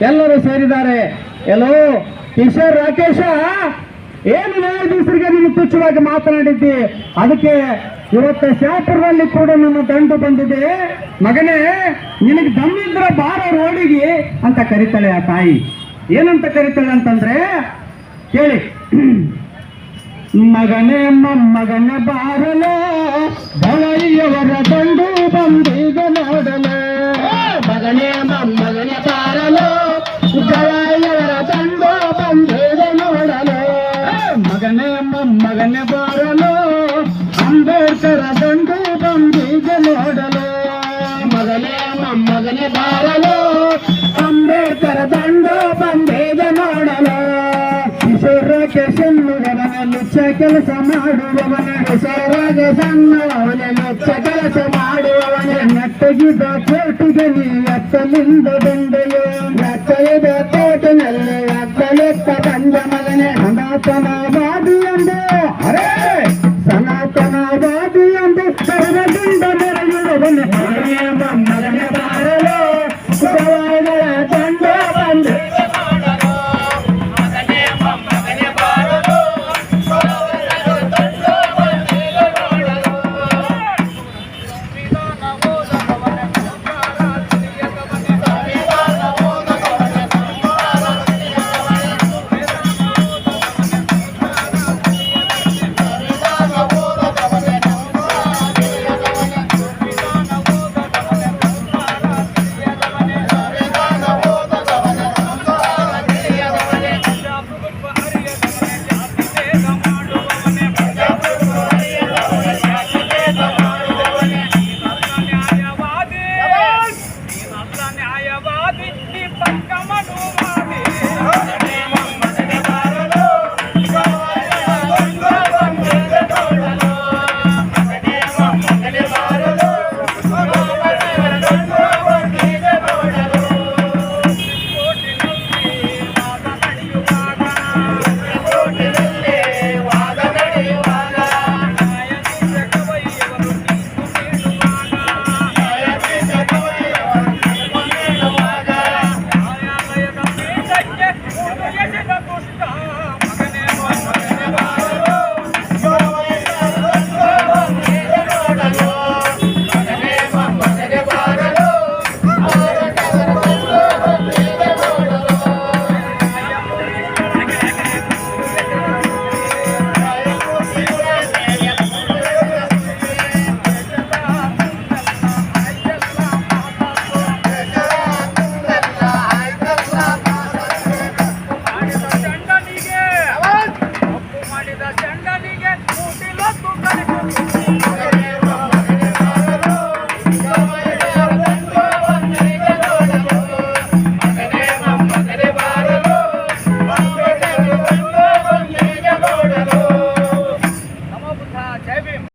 ಎಲ್ಲರೂ ಸೇರಿದ್ದಾರೆ. ಎಲ್ಲೋ ಕಿಶೋರ್ ರಾಕೇಶ? ಏನು ನ್ಯಾಯಾಧೀಶರಿಗೆ ನೀನು ತುಚ್ಛವಾಗಿ ಮಾತನಾಡಿದ್ದಿ? ಅದಕ್ಕೆ ಇವತ್ತು ಶಾಪುರದಲ್ಲಿ ಕೂಡ ನನ್ನ ದಂಡು ಬಂದಿದೆ. ಮಗನೇ, ನಿನಗೆ ದಮ್ಮಿದ್ರ ಬಾರ ರೋಡಿಗೆ ಅಂತ ಕರೀತಾಳೆ ಆ ತಾಯಿ. ಏನಂತ ಕರೀತಾಳೆ ಅಂತಂದ್ರೆ, ಕೇಳಿ. ಮಗನೇ, ಮೊಮ್ಮಗನೇ ಬಾರಲೋ ಬಳಿಯವರ ದಂಡು ಅಂಬೇಡ್ಕರ ದಂಡು ಬಂದೀಗ ನೋಡಲು ಮಗನೇ ಮೊಮ್ಮಗನೇ ಬಾರಲು ಅಂಬೇಡ್ಕರ ದಂಡು ಬಂದೀಗ ನೋಡಲು ಕಿಶೋರಕ್ಕೆ ಸಣ್ಣವನ ಲುಚ್ಚ ಕೆಲಸ ಮಾಡುವವನ ಹೆಸರಾಗ ಸಣ್ಣವನ ಲುಚ್ಚ ಕೆಲಸ ಮಾಡುವವನ ನೆಟ್ಟಗಿದ ಕೋಟಿಗೆ ನೀ ಎತ್ತಲಿಂದ ಬಂದೆಯೋ ಎತ್ತಲಿದ ಕೋಟಿನಲ್ಲಿ ಎತ್ತಲೆತ್ತ ಬಂದ ಮಗನೇ ಸನಾತನವಾದಿ ಎಂದು